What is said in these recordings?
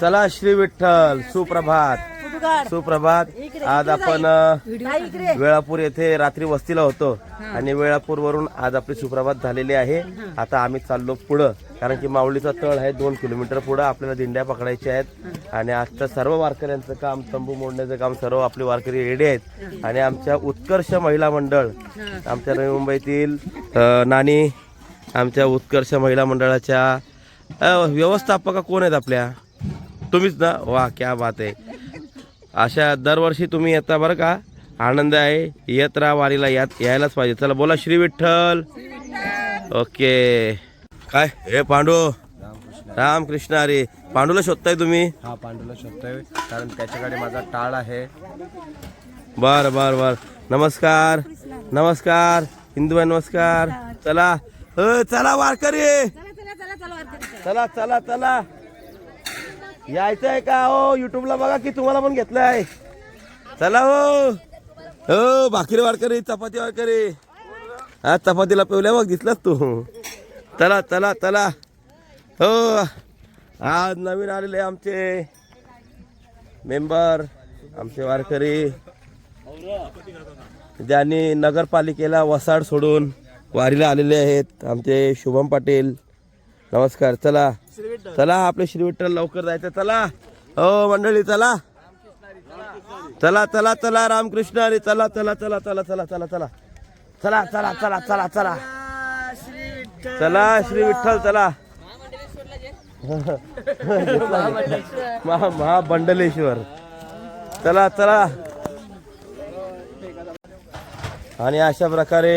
चला श्री विठ्ठल सुप्रभात. सुप्रभात. आज आपण वेळापूर येथे रात्री वस्तीला होतो. आणि वेळापूर वरून आज आपली सुप्रभात झालेली आहे. आता आम्ही चाललो पुढं कारण की माऊलीचा तळ आहे दोन किलोमीटर पुढं आपल्याला दिंड्या पकडायच्या आहेत. आणि आजचं सर्व वारकऱ्यांचं काम तंबू मोडण्याचं काम सर्व आपले वारकरी रेडी आहेत. आणि आमच्या उत्कर्ष महिला मंडळ आमच्या नवी मुंबईतील नानी आमच्या उत्कर्ष महिला मंडळाच्या व्यवस्थापका कोण आहेत आपल्या? तुम्हीच ना? वा क्या बात आहे. अशा दरवर्षी तुम्ही येता बरं का? आनंद आहे. येत राहा वारीला यात यायलाच पाहिजे. चला बोला श्री विठ्ठल. ओके. काय? हे पांडू. रामकृष्ण अरे पांडूला शोधताय तुम्ही? हा पांडुला शोधतोय. कारण त्याच्याकडे माझा टाळ आहे. बर बर बर. नमस्कार. नमस्कार. हिंदू नमस्कार. चला. अ, चला वारकरी. चला चला चला. यायचं आहे का? हो युट्यूबला बघा की तुम्हाला पण घेतलं आहे चला हो. हो भाकरी वारकरी चपाती वारकरी हा चपातीला पेवल्या मग दिसलास तू. चला चला चला. हो आज नवीन आलेले आमचे मेंबर आमचे वारकरी. ज्यांनी नगरपालिकेला वसाड सोडून वारीला आलेले आहेत आमचे शुभम पाटील. नमस्कार चला. चला आपले श्री विठ्ठल लवकर जायचं. चला. हो मंडळी चला. चला चला चला रामकृष्ण अरे चला चला चला चला चला चला चला चला चला चला चला चला चला श्री विठ्ठल चला महा महाबंडलेश्वर चला चला आणि अशा प्रकारे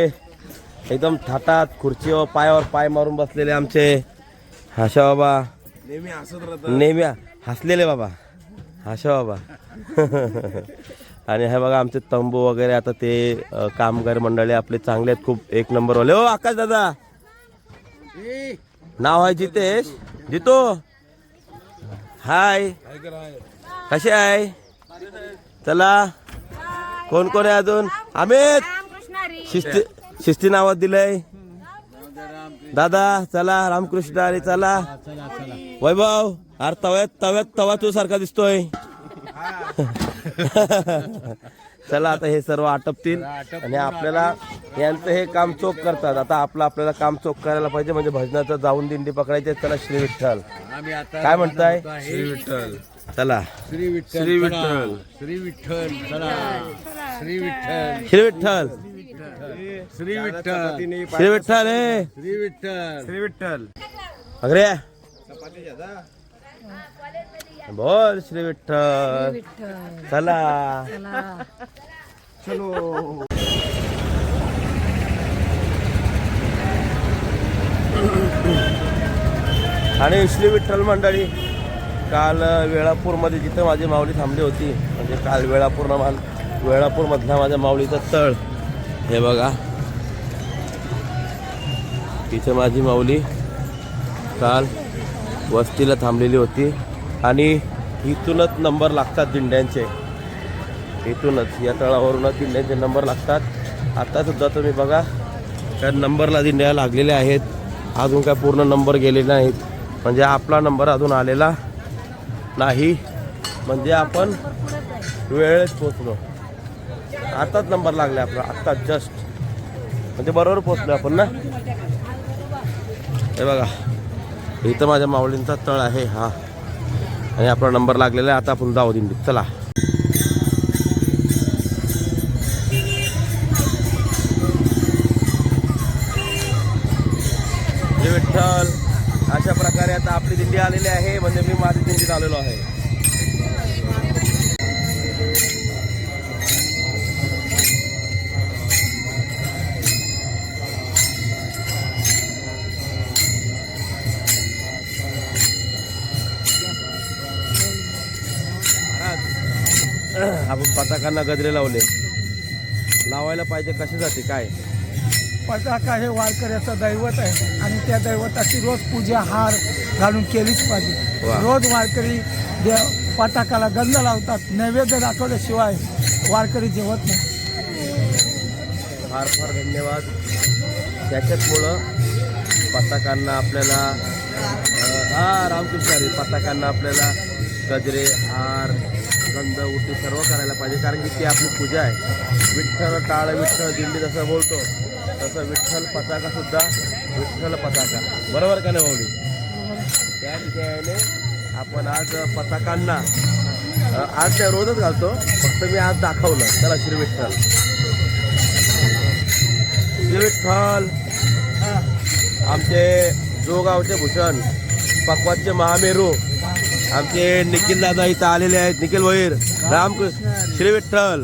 एकदम थाटात खुर्चीवर पायावर पाय मारून बसलेले आमचे आशा बाबा नेहमी हसत राहत नेहमी हसलेले बाबा आशा बाबा. आणि हे बघा आमचे तंबू वगैरे आता ते कामगार मंडळी आपले चांगले आहेत. खूप एक नंबर वाले. हो आकाश दादा. नाव आहे जितेश. जितो. हाय. कसे आहे? चला. कोण कोण आहे अजून? अमित. शिस्ती शिस्ती नावात दिलंय. दादा चला रामकृष्ण अरे चला. वैभव अरे तव्यात तव्यात तवा तू सारखा दिसतोय. चला आता हे सर्व आटपतील आणि आपल्याला यांचं हे काम चोख करतात. आता आपलं आपल्याला काम चोख करायला पाहिजे म्हणजे भजनाचं जाऊन दिंडी पकडायचे चला श्री विठ्ठल. आम्ही आता काय म्हणताय? श्री विठ्ठल. चला. श्री विठ्ठल श्री विठ्ठल. श्री विठ्ठल चला. श्री विठ्ठल. श्री विठ्ठल. श्री विठ्ठल. श्री विठ्ठल हे श्री विठ्ठल. श्री विठ्ठल. अग्रे. बोल श्री विठ्ठल. चला. आणि श्री विठ्ठल मंडळी काल वेळापूरमध्ये जिथं माझी माऊली थांबली होती म्हणजे काल वेळापूर माल वेळापूरमधला माझ्या माऊलीचं तळ. हे बघा. इथं माझी माऊली काल वस्तीला थांबलेली होती. आणि इथूनच नंबर लागतात दिंड्यांचे. इथूनच या तळावरूनच दिंड्यांचे नंबर लागतात. आत्तासुद्धा तुम्ही बघा त्या नंबरला दिंड्या लागलेल्या आहेत. अजून काय पूर्ण नंबर गेले नाहीत. म्हणजे आपला नंबर अजून आलेला नाही. म्हणजे आपण वेळेत पोचलो आताच नंबर लागला आपला. आत्ता जस्ट म्हणजे बरोबर पोचलो आपण ना? हे बघा. इथं माझ्या माऊलींचा तळ आहे हा. आणि आपला नंबर लागलेला आहे. आता आपण जाऊ दिंडीत. चला. विठ्ठल अशा प्रकारे आता आपली दिंडी आलेली आहे. म्हणजे मी माझी दिंडीत आलेलो आहे. पताकांना गजरे लावले. लावायला पाहिजे कशासाठी? काय? पताका हे वारकऱ्याचं दैवत आहे आणि त्या दैवताची रोज पूजा हार घालून केलीच पाहिजे. रोज वारकरी पताकाला गंध लावतात नैवेद्य दाखवल्याशिवाय वारकरी जेवत नाही. फार फार धन्यवाद. त्याच्याचमुळं पताकांना आपल्याला हा रामकृष्ण पताकांना आपल्याला गजरे हार गंध उटी सर्व करायला पाहिजे. कारण की ती आपली पूजा आहे. विठ्ठल टाळ विठ्ठल दिंडी जसं बोलतो तसं विठ्ठल पताका सुद्धा विठ्ठल पताका. बरोबर का नाही माऊली त्या ठिकाणी आपण आज पताकांना आज त्या रोजच घालतो. फक्त मी आज दाखवलं. चला श्री विठ्ठल. श्री विठ्ठल. आमचे जोगावचे भूषण पकवाचे महामेरू आमचे निखिल दादा इथं आलेले आहेत. निखिल वैर रामकृष्ण श्री विठ्ठल.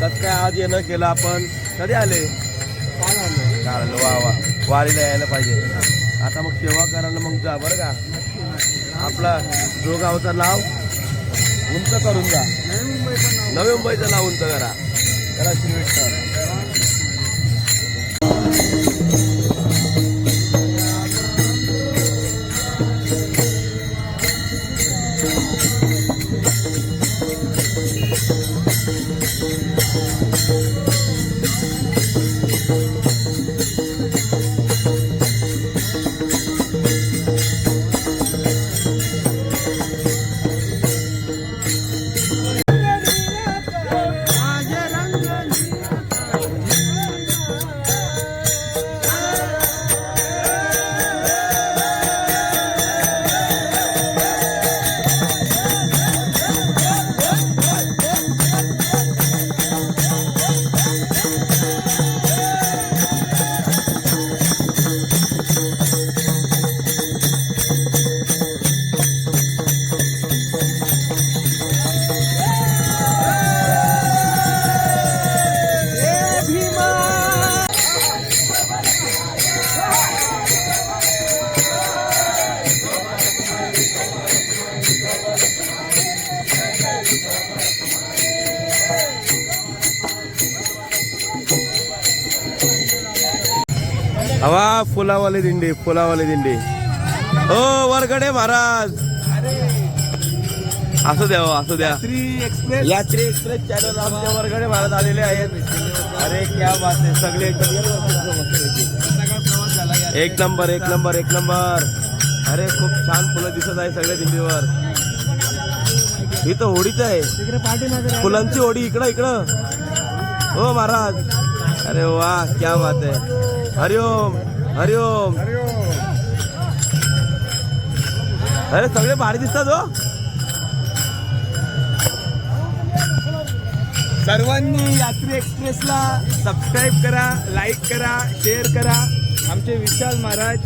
कसं काय आज येणं केलं आपण? कधी आले? चालेल वा वा. वारीला यायला पाहिजे. आता मग सेवा करायला मग जा बरं का? आपला जो गावचं नाव उंच करून जा. नवी मुंबईचं नाव उंच करा. चला श्री विठ्ठल. हवा फुलावाले दिंडी फुलावाले दिंडी. हो वरगडे महाराज. असू द्या हो असू द्या. एक्सप्रेस. यात्री एक्सप्रेस चॅनल आमच्या वरगडे महाराज आलेले आहेत. अरे क्या बात आहे सगळे एकदम एक नंबर एक नंबर एक नंबर. अरे खूप छान फुलं दिसत आहे सगळ्या दिंडीवर. ही तर होडीच आहे. फुलांची होडी इकडं इकडं. हो महाराज. अरे वा क्या बात आहे. हरिओम हरिओम. अरे सगळे भारी दिसतात हो. सर्वांनी यात्री एक्सप्रेसला सबस्क्राईब करा लाईक करा शेअर करा. आमचे विशाल महाराज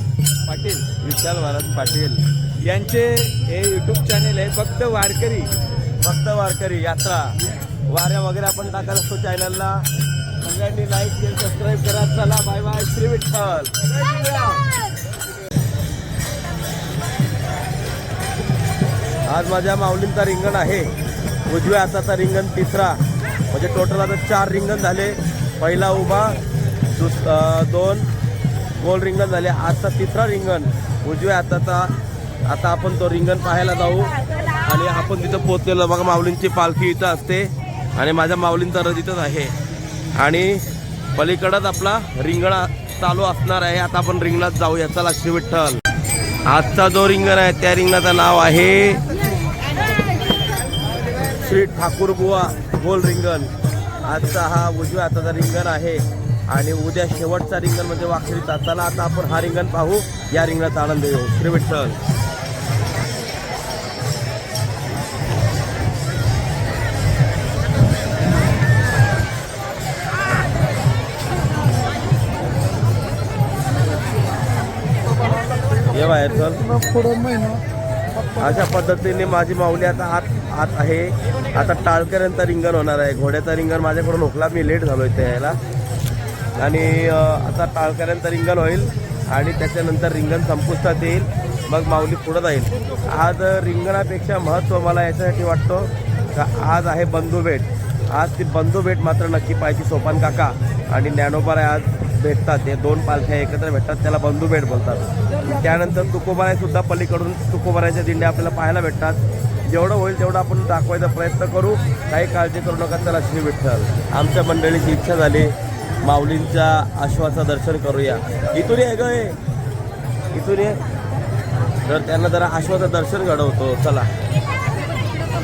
पाटील. विशाल महाराज पाटील. यांचे हे यूट्यूब चॅनेल आहे फक्त वारकरी. भक्त वारकरी यात्रा. वाऱ्या वगैरे आपण टाकत असतो चॅनलला सगळ्यांनी लाईक केलं सबस्क्राईब करा. चला बाय बाय श्री विठ्ठल. आज माझ्या माऊलींचा रिंगण आहे. उजव्या हाताचा रिंगण तिसरा. म्हणजे टोटल आता चार रिंगण झाले. पहिला उभा दुस दोन. गोल रिंगण झाले. आजचा तिसरा रिंगण. उजव्या हाताचा. आता आपण तो रिंगण पाहायला जाऊ. आणि आपण तिथं पोचलेलो बघा माऊलींची पालखी इथं असते. आणि माझ्या माऊलींचा रथ इथंच आहे. आणि पलीकडंच आपला रिंगणा चालू असणार आहे. आता आपण रिंगणात जाऊ याचा लक्ष विठ्ठल आजचा जो रिंगण आहे त्या रिंगणाचं नाव आहे श्री ठाकूरबुवा गोल रिंगण. आजचा हा उजव्या हाताचा रिंगण आहे आणि उद्या शेवटचा रिंगण म्हणजे वाखरीचा. चला आता आपण हा रिंगण पाहू. या रिंगणाचा आनंद घेऊ. श्री विठ्ठल ये बाहेर चल. पुढं महिना अशा पद्धतीने माझी माऊली आता आत आत आहे. आता टाळकऱ्यांचा रिंगण होणार आहे. घोड्याचा रिंगण माझ्याकडून होकला मी लेट झालो इथे यायला. आणि आता टाळकऱ्यांचं रिंगण होईल आणि त्याच्यानंतर रिंगण संपुष्टात येईल. मग माऊली पुढं जाईल. आज रिंगणापेक्षा महत्त्व मला याच्यासाठी वाटतो का आज आहे बंधुभेट आज ती बंधुभेट मात्र नक्की पाहिजे सोपान काका आणि ज्ञानोबाराय आज भेटतात ते दोन पालख्या एकत्र भेटतात त्याला बंधू भेट बोलतात. त्यानंतर तुकोबाराय सुद्धा पलीकडून तुकोबारायच्या दिंड्या आपल्याला पाहायला भेटतात. जेवढं होईल तेवढं आपण दाखवायचा प्रयत्न करू. काही काळजी करू नका चला श्री विठ्ठल. आमच्या मंडळीची इच्छा झाली. माऊलींच्या आश्वाचं दर्शन करूया. इथून ये गे इथून ये. तर त्यांना जरा आश्वाचं दर्शन घडवतो चला.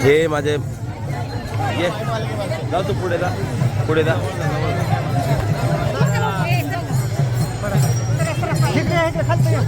हे माझे. ये. जाऊ तू पुढे जा. पुढे जा. श्री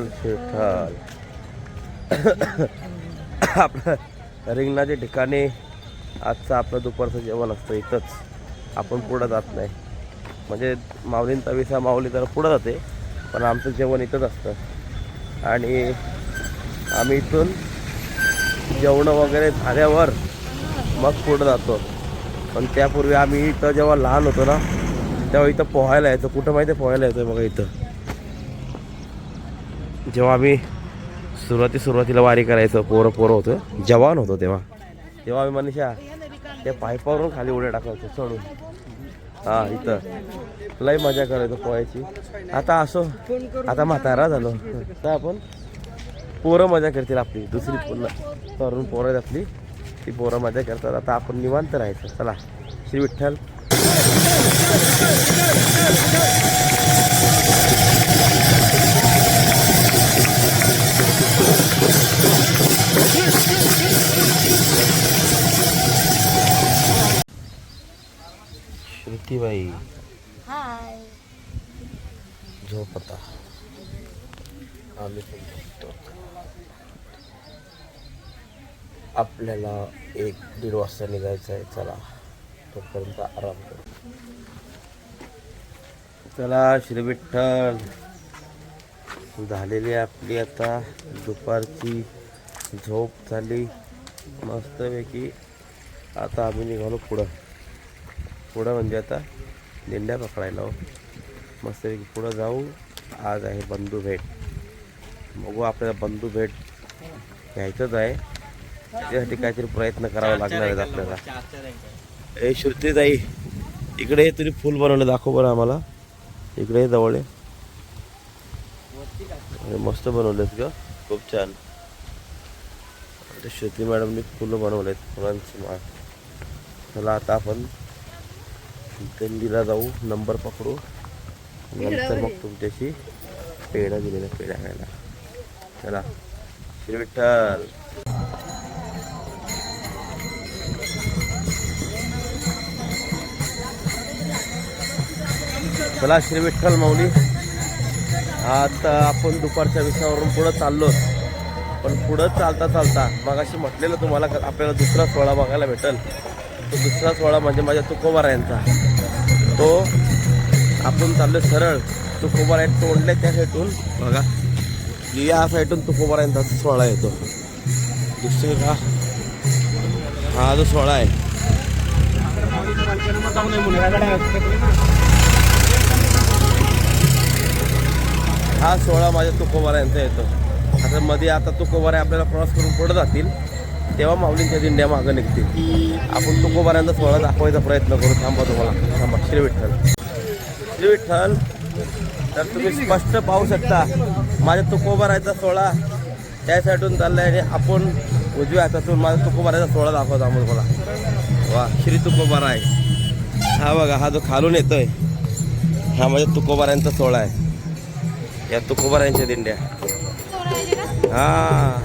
विठ्ठल श्री विठ्ठल आपलं रिंगणाच्या ठिकाणी आजचं आपलं दुपारचं जेवण असतं इथंच. आपण पुढं जात नाही. म्हणजे माऊलींचा विसा माऊली तर पुढं जाते पण आमचं जेवण इथंच असतं. आणि आम्ही इथून जेवणं वगैरे झाल्यावर मग पुढं जातो. पण त्यापूर्वी आम्ही इथं जेव्हा लहान होतो ना तेव्हा इथं पोहायला यायचो. कुठं माहिती आहे पोहायला यायचो बघा इथं. जेव्हा आम्ही सुरुवाती सुरुवातीला वारी करायचो पोरं पोरं होतं जवान होतो तेव्हा. तेव्हा आम्ही मनीषा त्या पायपावरून खाली उड्या टाकायचो चढून. हा इथं. लय मजा करायचो पोहायची. आता असो आता म्हातारा झालो. तर आपण पोरं मजा करतील आपली. दुसरी पुन्हा तरुण पोरं आहेत आपली. ती पोरं मजा करतात. आता आपण निवांत राहायचं. चला श्री विठ्ठल. श्रुतीबाई हाय. झोप आता. आम्ही पण झोपतो आपल्याला एक दीड वाजता निघायचं आहे. चला. तोपर्यंत आराम करू. चला श्री विठ्ठल. झालेली आपली आता. दुपारची झोप झाली. मस्तपैकी आता आम्ही निघालो पुढं. पुढं म्हणजे आता दिंड्या पकडायला मस्तपैकी पुढं जाऊ. आज आहे बंधू भेट. बघू आपल्याला बंधू भेट घ्यायचंच आहे. त्यासाठी काहीतरी प्रयत्न करावा लागणार आहेत आपल्याला. ए श्रुतीताई इकडे हे तरी फुल बनवलं दाखव बरं आम्हाला. इकडे जवळ आहे. मस्त बनवलेत ग. खूप छान. श्रुती मॅडमनी फुलं बनवलेत फुलांची माळ. चला आता आपण दिल्लीला जाऊ. नंबर पकडू. नंतर मग तुमच्याशी पेढा दिलेला पेढा खायला चला. श्री विठ्ठल चला श्री विठ्ठल माऊली. आता आपण दुपारच्या विषयावरून पुढं चाललो. पण पुढं चालता चालता मग अशी म्हटलेलं तुम्हाला आपल्याला दुसरा सोहळा बघायला भेटेल. तो दुसरा सोहळा म्हणजे माझ्या तुकोबारायांचा तो आपण चाललो सरळ. तुकोबारा तोंडले त्या साईडून बघा. या साईडून तुकोबारायांचा सोहळा येतो. दुसरी का? हा जो सोहळा आहे. हा सोहळा माझ्या तुकोबार यांचा येतो. आता मध्ये आता तुकोबारा आपल्याला क्रॉस करून पुढे जातील. तेव्हा माऊलींच्या दिंड्या मागं निघते आपण तुकोबाऱ्यांचा सोहळा दाखवायचा प्रयत्न करू. थांबा तुम्हाला. थांबा. श्री विठ्ठल. श्री विठ्ठल तर तुम्ही स्पष्ट पाहू शकता माझ्या तुकोबारायचा सोहळा त्या साईडून चाललाय आणि आपण उजव्या हातातून माझा तुकोबारायचा सोहळा दाखवतो आम्ही मला वा श्री तुकोबाराय हा बघा हा जो खालून येतोय हा माझ्या तुकोबाऱ्यांचा सोहळा आहे. या तुकोबारायांच्या दिंड्या. हा.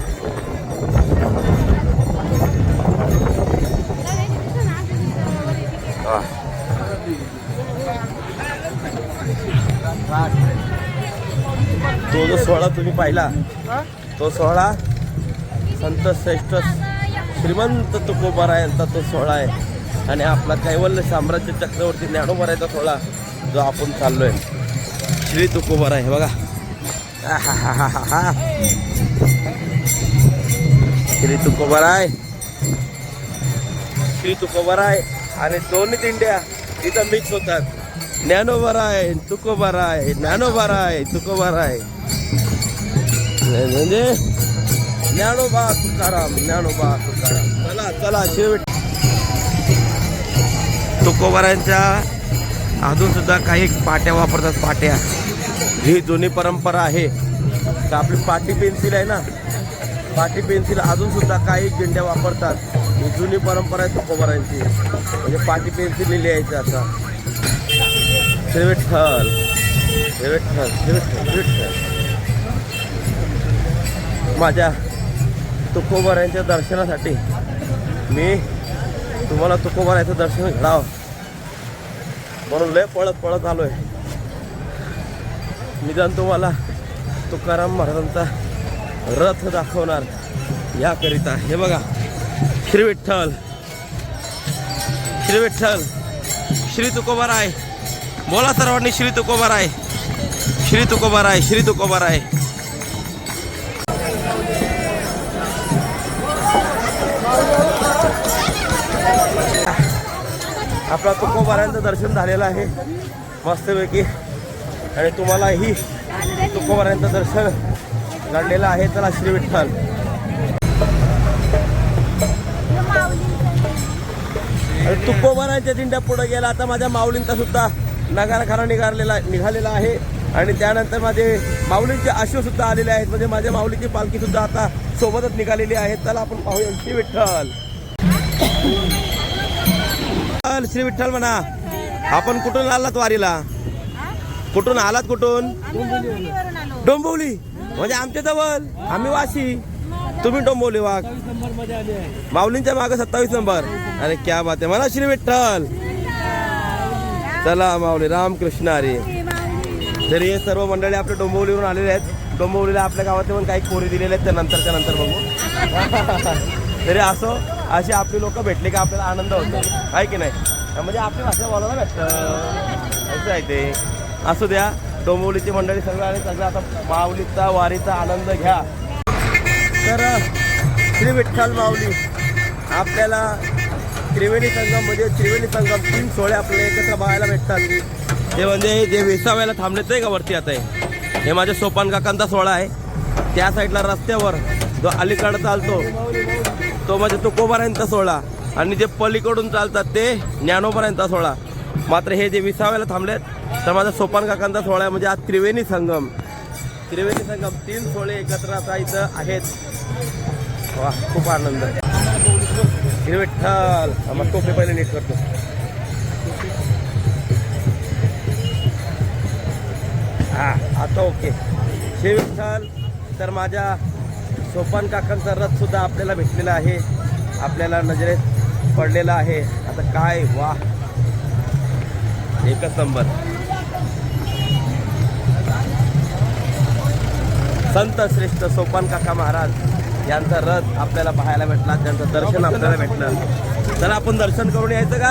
तो जो सोहळा तुम्ही पाहिला तो सोहळा संत श्रेष्ठ श्रीमंत तुकोबारा यांचा तो सोहळा आहे. आणि आपला कैवल्य साम्राज्य चक्रवर्ती ज्ञानोबारायचा सोहळा जो आपण चाललोय. श्री तुकोबारा आहे बघा. श्री तुकोबाराय. श्री तुकोबाराय. आणि दोन्ही दिंड्या इथं मिक्स होतात. ज्ञानोबाराय आहे ज्ञानोबाराय आहे म्हणजे ज्ञानोबा तुकाराम ज्ञानोबा तुकाराम. चला चला शेवट. तुकोबारांच्या अजून सुद्धा काही पाट्या वापरतात पाट्या. ही जुनी परंपरा आहे. तर आपली पाटी पेन्सिल आहे ना? पाटी पेन्सिल अजून सुद्धा काही दिंड्या वापरतात. ही जुनी परंपरा आहे तुकोबारांची. म्हणजे पाटी पेन्सिल लिहायचं आता श्री विठ्ठल श्री विठ्ठल श्री विठ्ठल विठ्ठल माझ्या तुकोबारायांच्या दर्शनासाठी मी तुम्हाला तुकोबारायचं दर्शन घडावं. म्हणून लय पळत पळत आलो आहे निदान तुम्हाला तुकाराम महाराजांचा रथ दाखवणार याकरिता. हे बघा. श्री विठ्ठल श्री विठ्ठल श्री तुकोबाराय. बोला सर्वांनी श्री तुकोबाराय. श्री तुकोबाराय श्री तुकोबाराय. आपला तुकोबारायांचं दर्शन झालेलं आहे. मस्तपैकी. आणि तुम्हालाही तुकोबारायांचं दर्शन घडलेलं आहे. चला श्री विठ्ठल आणि तुकोबारांच्या दिंड्या पुढे गेला. आता माझ्या माऊलींचा सुद्धा नगारखाना निघालेला निघालेला आहे. आणि त्यानंतर माझे माऊलींचे आशू सुद्धा आलेले आहेत. म्हणजे माझ्या माऊलीची पालखी सुद्धा आता सोबतच निघालेली आहे. त्याला आपण पाहूया. श्री विठ्ठल. विठ्ठल, श्री विठ्ठल म्हणा. आपण कुठून आलात वारीला? कुठून आलात कुठून? डोंबिवली. म्हणजे आमच्या जवळ. आम्ही वाशी. तुम्ही डोंबिवली वाघ. माऊलींच्या मागे सत्तावीस नंबर. अरे क्या बात आहे. म्हणा श्री विठ्ठल. चला माऊली रामकृष्ण हरी. तरी हे सर्व मंडळी आपल्या डोंबिवलीवरून आलेले आहेत. डोंबिवलीला आपल्या गावात पण काही कोरी दिलेले आहेत त्या नंतरच्या नंतर बघू. तरी असो अशी आपली लोक भेटले की आपल्याला आनंद होतो. आहे की नाही? म्हणजे आपली भाषा बोलायला भेटतं. असं आहे ते. असू द्या डोंबिवलीची मंडळी सगळं आणि सगळं आता माऊलीचा वारीचा आनंद घ्या. तर श्री विठ्ठल माऊली आपल्याला त्रिवेणी संगम म्हणजे त्रिवेणी संगम तीन सोहळे आपल्याला एकत्र बघायला भेटतात. ते म्हणजे जे विसाव्याला थांबले ते का वरती आता आहे? हे माझ्या सोपान काकांचा सोहळा आहे. त्या साईडला रस्त्यावर जो अलीकडं चालतो तो म्हणजे तुकोबारायांचा सोहळा. आणि जे पलीकडून चालतात ते ज्ञानोबारायांचा सोहळा. मात्र हे जे विसाव्याला थांबलेत तर माझा सोपान काकांचा सोहळा आहे म्हणजे आज त्रिवेणी संगम. त्रिवेणी संगम तीन सोहळे एकत्र आता इथं आहेत. वा खूप आनंद. श्री विठ्ठल आम्हाला टोपे पहिले नीट करतो. हा आता ओके. श्री विठ्ठल तर माझ्या सोपान काकांचा रथ सुद्धा आपल्याला भेटलेला आहे. आपल्याला नजरेत पडलेला आहे. आता काय? वा. एकच नंबर. संत श्रेष्ठ सोपान काका महाराज. यांचा रथ आपल्याला पाहायला भेटला त्यांचं दर्शन आपल्याला भेटलं. तर आपण दर्शन करून यायचं का?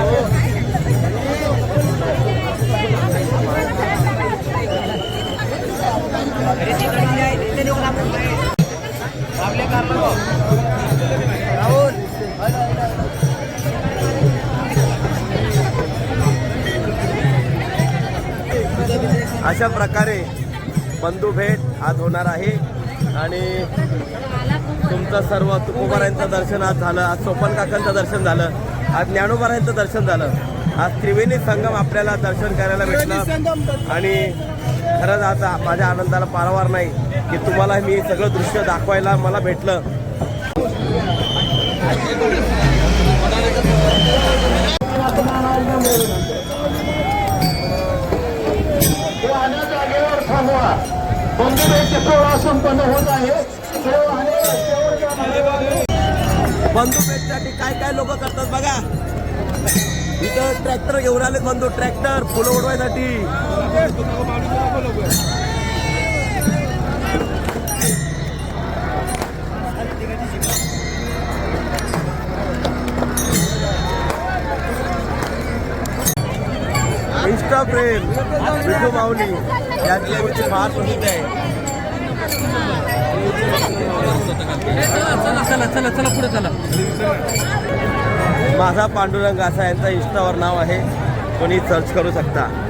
हो. अशा प्रकारे बंधू भेट आज होणार आहे. आणि तुमचं सर्व तुकोबारांचं दर्शन आज झालं. आज सोपन काकांचं दर्शन झालं. आज ज्ञानोबारांचं दर्शन झालं. आज त्रिवेणी संगम आपल्याला दर्शन करायला भेटलं. आणि खरंच आज माझ्या आनंदाला पारावार नाही की तुम्हाला मी सगळं दृश्य दाखवायला मला भेटलं. राहण्या संपन्न होत आहे सर्व काय काय लोक करतात बघा. इथं ट्रॅक्टर घेऊन आले बंधू ट्रॅक्टर फुलं उडवायसाठी. इंस्टा प्रेम विठू माऊली यातल्या गोष्टी फार प्रसिद्ध आहे चला चला चला चला पुढे चला. माझा पांडुरंग असा यांचा इंस्टावर नाव आहे. कोणी सर्च करू शकता.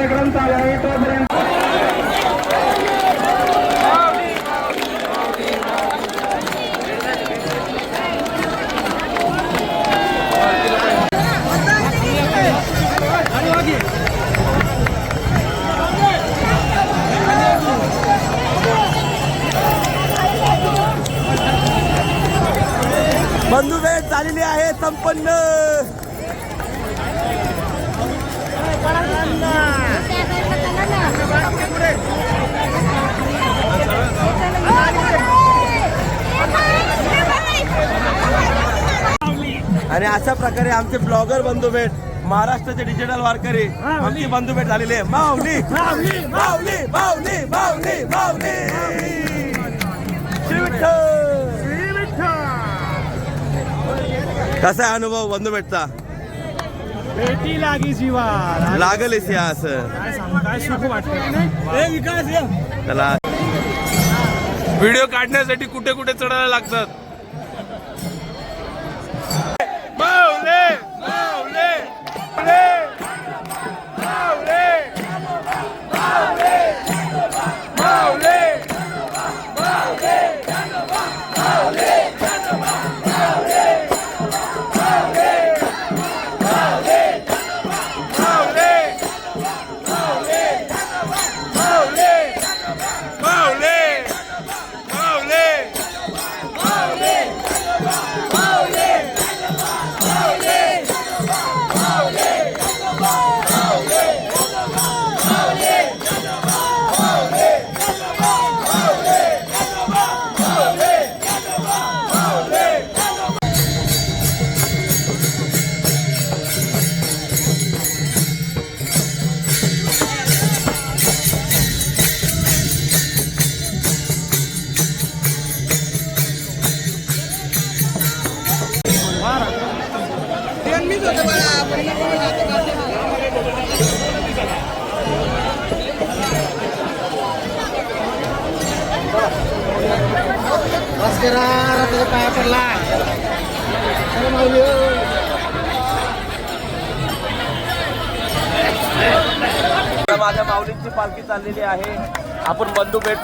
कार्यक्रम चालू आहे. तोपर्यंत बंधू वेळ झालेली आहे संपन्न. आणि अशा प्रकारे आमचे ब्लॉगर बंधू भेट महाराष्ट्राचे डिजिटल वारकरी आमची बंधू भेट झालेली आहे. माऊली. माऊली. माऊली माऊली माऊली माऊली. श्री विठ्ठल. कसा आहे अनुभव बंधू भेटचा? भेटी लागी जीवा. लागलेच या असं. त्याला व्हिडिओ काढण्यासाठी कुठे कुठे चढायला लागतात?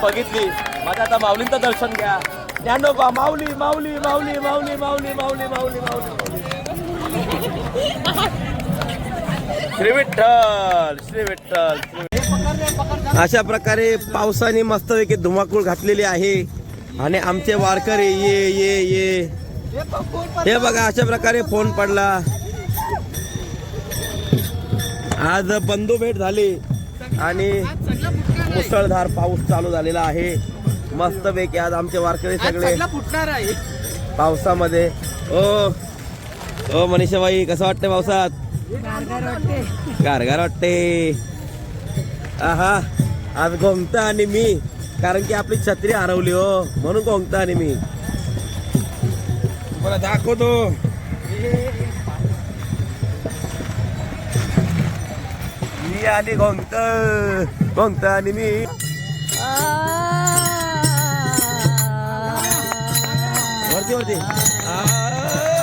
बघितली. माझ्या आता माऊलींचं दर्शन घ्या. ज्ञानोबा माऊली माऊली माऊली माऊली माऊली माऊली माऊली माऊली श्री विठ्ठल श्री विठ्ठल श्री विठ्ठल. अशा प्रकारे पावसाने मस्तपैकी धुमाकूळ घातलेली आहे. आणि आमचे वारकरी ये ये ये. हे बघा अशा प्रकारे फोन पडला. आज बंधू भेट झाली. आणि मुसळधार पाऊस चालू झालेला आहे. मस्त पैकी आज आमचे वारकरी सगळे फुटणार आहे. पावसामध्ये. ओ ओ मनीषाबाई कसं वाटतं पावसात? गारगार वाटते आहा आज घोमता आणि मी कारण की आपली छत्री हरवली हो. म्हणून कोंगता आणि मी. दाखवतो मी आणि गोंगत गोंगत आणि मी वरती वरती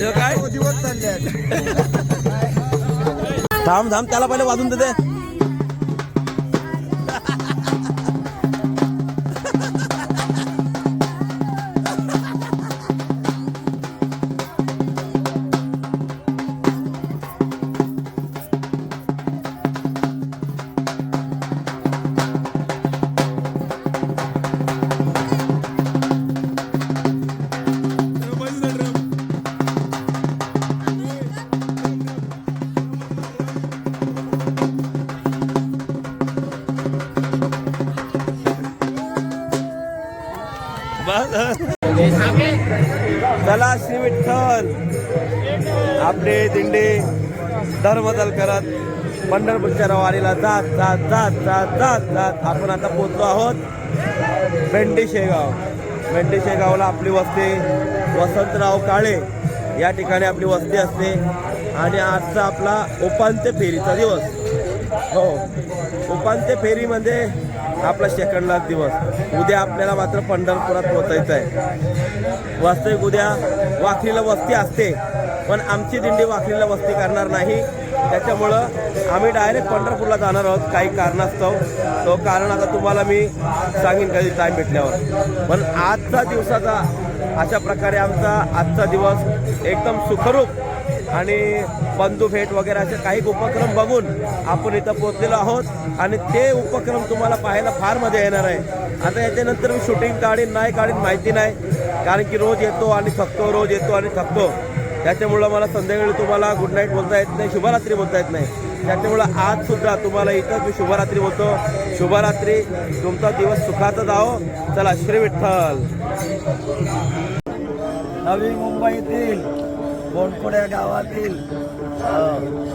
काय? थांब थांब त्याला पहिले वाजून देते. आपले दिंडे. धर्मदल करत पंढरपूरच्या रवारीला जात जात जात जात जात जात. आपण आता पोचलो आहोत भेंडी शेगाव. भेंडी शेगावला आपली वस्ती वसंतराव काळे या ठिकाणी आपली वस्ती असते. आणि आजचा आपला उपांत्य फेरीचा दिवस. हो. उपांत्य फेरीमध्ये म्हणजे आपला सेकंड दिवस. उद्या आपल्याला मात्र पंढरपुरात पोहोचायचं आहे. वास्तविक उद्या वाखरीला वस्ती असते. पण आमची दिंडी वाखरीला वस्ती करणार नाही. त्याच्यामुळं आम्ही डायरेक्ट पंढरपूरला जाणार आहोत. काही कारणास्तव. तो कारण आता तुम्हाला मी सांगेन कधी टाईम भेटल्यावर. पण आजचा दिवसाचा अशा प्रकारे आमचा आजचा दिवस एकदम सुखरूप आणि बंधू भेट वगैरे असे काही उपक्रम बघून आपण इथं पोचलेलो आहोत. आणि ते उपक्रम तुम्हाला पाहायला फार मजा येणार आहे. आता याच्यानंतर मी शूटिंग काढीन नाही काढीन माहिती नाही. कारण की रोज येतो आणि थकतो रोज येतो आणि थकतो. त्याच्यामुळं मला संध्याकाळी तुम्हाला गुड नाईट बोलता येत नाही शुभरात्री बोलता येत नाही. त्याच्यामुळं आज सुद्धा तुम्हाला इथं मी शुभरात्री बोलतो. शुभरात्री तुमचा दिवस सुखाचा जाओ चला श्री विठ्ठल. नवी मुंबईतील बोनकोड्या गावातील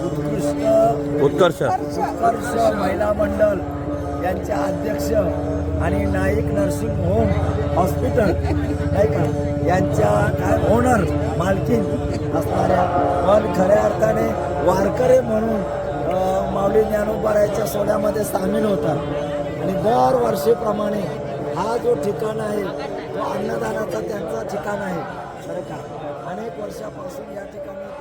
उत्कृष्ट उत्कर्ष. उत्कर्ष महिला मंडळ यांचे अध्यक्ष आणि नाईक नर्सिंग होम हॉस्पिटल नाही का? यांच्या काय ओनर मालकीन असणाऱ्या पण खऱ्या अर्थाने वारकरी म्हणून माऊली ज्ञानोबाऱ्याच्या सोहळ्यामध्ये सामील होतात. आणि दरवर्षीप्रमाणे हा जो ठिकाण आहे तो अन्नदानाचा त्यांचा ठिकाण आहे. बरं का? अनेक वर्षापासून या ठिकाणी